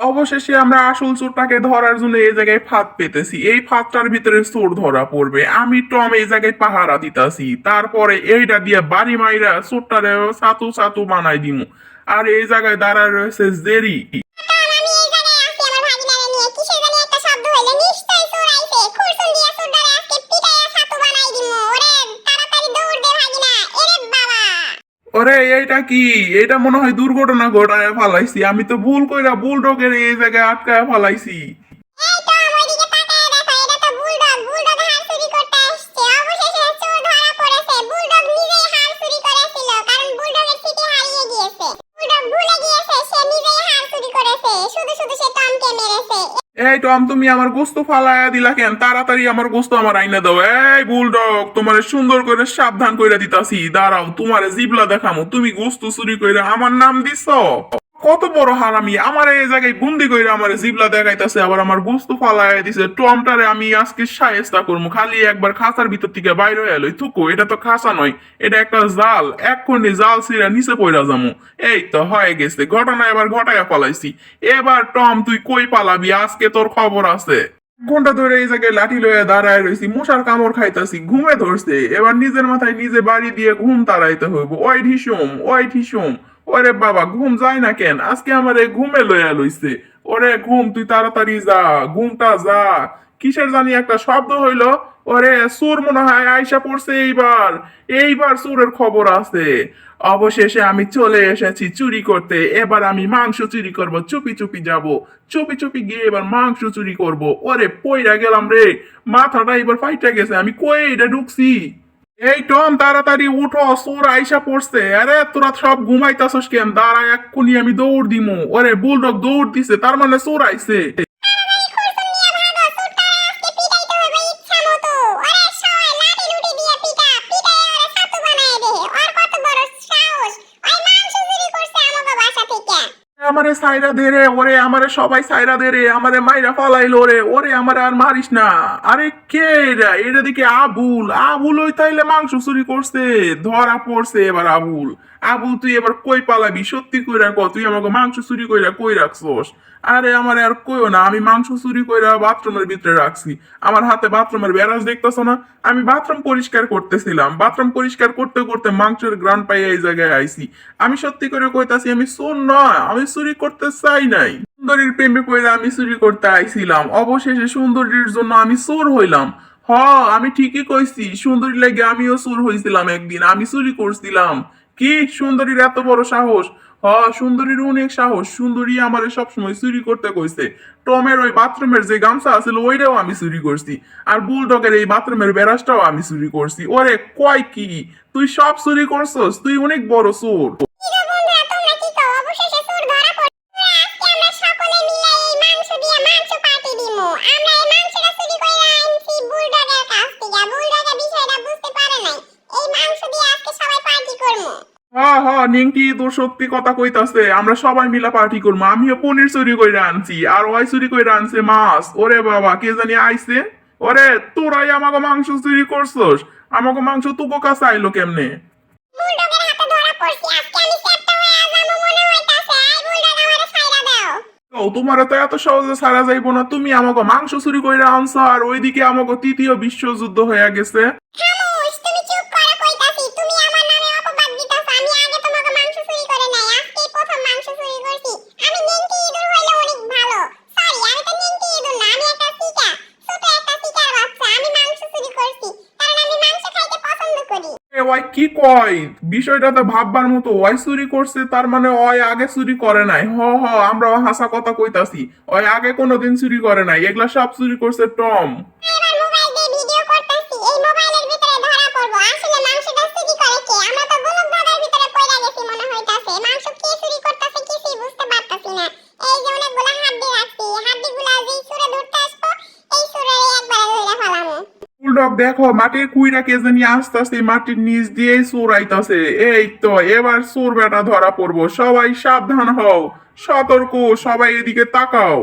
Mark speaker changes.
Speaker 1: অবশেষে আমরা আসল চোরটাকে ধরার জন্য এই জায়গায় ফাঁদ পেতেছি। এই ফাঁদটার ভিতরে চোর ধরা পড়বে। আমি টম এই জায়গায় পাহারা দিতাছি। তারপরে এইটা দিয়ে বাড়ি মাইরা চোরটারে সাতু সাতু বানাই দিমু। আর এই জায়গায় দাঁড়ায় রয়েছে জেরি।
Speaker 2: ওরে,
Speaker 1: এইটা কি? এটা মনে হয় দুর্ঘটনা ঘটায় ফালাইছি। আমি তো ভুল কইরা ভুল বুলডগের এই জায়গায় আটকায় ফালাইছি।
Speaker 2: এই
Speaker 1: টম, তুমি আমার গোস্ত ফালাইয়া দিলা কেন? তাড়াতাড়ি আমার গোস্ত আমার আইনা দাও। এই বুলডগ, তোমার সুন্দর করে সাবধান কইরা দিতাছি। দাঁড়াও, তোমার জিবলা দেখামো। তুমি গোস্ত চুরি কইরা আমার নাম দিছ। কত বড় হারামি। আমার এই জায়গায় বন্দি কইরা আমার জিবলা দেখাইতাছে, আবার আমার গোস্ত ফালাইয়া দিছে। টমটারে আমি আজকে সায়েস্তা করব খালি একবার খাঁচার ভিতর থেকে বাইরে হয়ে এলোই থুকো, এটা তো খাঁচা নয়, এটা একটা জাল। এক্ষুনি জাল ছিঁড়া নিচে পড়া যামু। এই তো হয়ে গেছে, ঘটনা এবার ঘটাইয়া পালাইছি এবার টম, তুই কই পালাবি? আজকে তোর খবর আছে। ঘণ্টা ধরে এই জায়গায় লাঠি লয়ে দাঁড়ায় রয়েছি মশার কামড় খাইতাছি, ঘুমে ধরছে। এবার নিজের মাথায় নিজে বাড়ি দিয়ে ঘুম তাড়াইতে হইব। ওই ঢিসুম ওই ঢিসুম। ওরে বাবা, ঘুম যায় না কেন? আজকে আমার এই ঘুমে লইয়া লইছে। ওরে ঘুম, তুই তাড়াতাড়ি যা, ঘুমটা যা। কিসের জানি একটা শব্দ হইল? ওরে সুর মনে হয় আয়সা পড়ছে এইবার। এইবার সুরের খবর আছে। অবশেষে আমি চলে এসেছি চুরি করতে। এবার আমি মাংস চুরি করব, চুপি চুপি যাব। চুপি চুপি গিয়ে এবার মাংস চুরি করব। ওরে পইরা গেলাম রে। মাথাটা এবার ফাইটা গেছে। আমি কই এটা ঢুকছি? এই টম, তাড়াতাড়ি উঠো সোর আইসা পড়ছে। আরে, তোরা সব ঘুমাইতাছস কেন? দাঁড়া, এক্ষুনি আমি দৌড় দিমু। ওরে, বুলডগ দৌড় দিছে, তার মানে সোর আইছে। আমারে সাইরা দে রে, ওরে আমারে সবাই সাইরা দে রে আমারে মাইরা ফালাইলো রে, ওরে আমারে আর মারিস না। আরে কে এটা এটা দিকে আবুল। আবুল ওই তাইলে মাংস চুরি করছে, ধরা পড়ছে এবার আবুল। আবুল, তুই এবার কই পালাবি? সত্যি কইরা ক, তুই আমাকে মাংস চুরি কইরা কই রাখছস? আরে আমার আর কইও না, আমি মাংস চুরি কইরা বাথরুমের ভিতরে রাখছি। আমার হাতে বাথরুমের ব্যারাজ দেখতেছো না? আমি বাথরুম পরিষ্কার করতেছিলাম। বাথরুম পরিষ্কার করতে করতে মাংসের গ্রান পাই এই জায়গায় আইছি। আমি সত্যি করে কইতাছি, আমি চোর নয় আমি চুরি করতে চাই নাই। সুন্দরীর প্রেমে পড়ে আমি চুরি করতে আইছিলাম। অবশেষে সুন্দরীর জন্য আমি চোর হইলাম। হ, আমি ঠিকই কইছি সুন্দরী লাগে আমিও চোর হইছিলাম একদিন, আমি চুরি করছিলাম। কি সুন্দরীর এত বড় সাহস? হ সুন্দরীর অনেক সাহস। সুন্দরী আমারে সবসময় চুরি করতে কইছে। টমের ওই বাথরুমের যে গামছা আছিল, ওইটাও আমি চুরি করছি। আর বুলডগের এই বাথরুমের বেরাসটাও আমি চুরি করছি। ওরে কয় কি? তুই সব চুরি করছস? তুই অনেক বড় চোর। হ্যাঁ হ্যাঁ নিংটি তোর সত্যি কথা কইতাছে। আমরা সবাই মিলা পার্টি করব আমিও পনির চুরি কইরা আনছি আর ওই চুরি কইরা আনছে মাছ। ওরে বাবা কে জানি আইছে? ওরে তোরাই আমাকে মাংস চুরি করছস। আমাকে মাংস তুকো কাছে আইলো কেমনে? তোমার তো এত সহজে ছাড়া যাইবো না। তুমি আমাকে মাংস চুরি কইরা আনছো আর ওইদিকে আমাকে তৃতীয় বিশ্বযুদ্ধ হয়ে গেছে
Speaker 2: খামোশ তুমি চুপ করো কইতাছি তুমি আমার নামে অপবাদ দিতাছ আমি আগে তোমাকে মাংস চুরি করে নাই আজকেই প্রথম মাংস চুরি করছি আমি নেংটি ইঁদুর হইলে অনেক ভালো সরি আমি তো নেংটি ইঁদুর না আমি একটা শিকা ছোট একটা শিকার বাচ্চা আমি মাংস চুরি করছি কারণ আমি মাংস খাইতে পছন্দ
Speaker 1: ওই কি কয়? বিষয়টা তো ভাববার মতো। ওয়াই চুরি করছে, তার মানে ওই আগে চুরি করে নাই। হ হ আমরা হাসা কথা কইতাছি। ওই আগে কোনোদিন চুরি করে নাই। এগুলা সব চুরি করছে টম
Speaker 2: এবার মোবাইল দিয়ে ভিডিও করতেছি এই মোবাইলের ভিতরে ধরা পড়ব আসলে মাংসটা চুরি করে কে আমরা তো বুলক দাদার ভিতরে পড়ে গেছি মনে হইতাছে মাংস কে চুরি করতেছে কিছুই বুঝতে পারতাছি না এই যে অনেকগুলো হাড্ডি রাখছি হাড্ডিগুলা যেই সুরে ধরতে আসব এই সুরে একবারে ধরে ফেলামু
Speaker 1: বুলডগ দেখো, মাটির কুইরা কে জানি আস্তে আস্তে মাটির নিচ দিয়ে আইতাছে এই তো, এবার চোর বেটা ধরা পড়ব। সবাই সাবধান হও, সতর্ক, সবাই এদিকে তাকাও।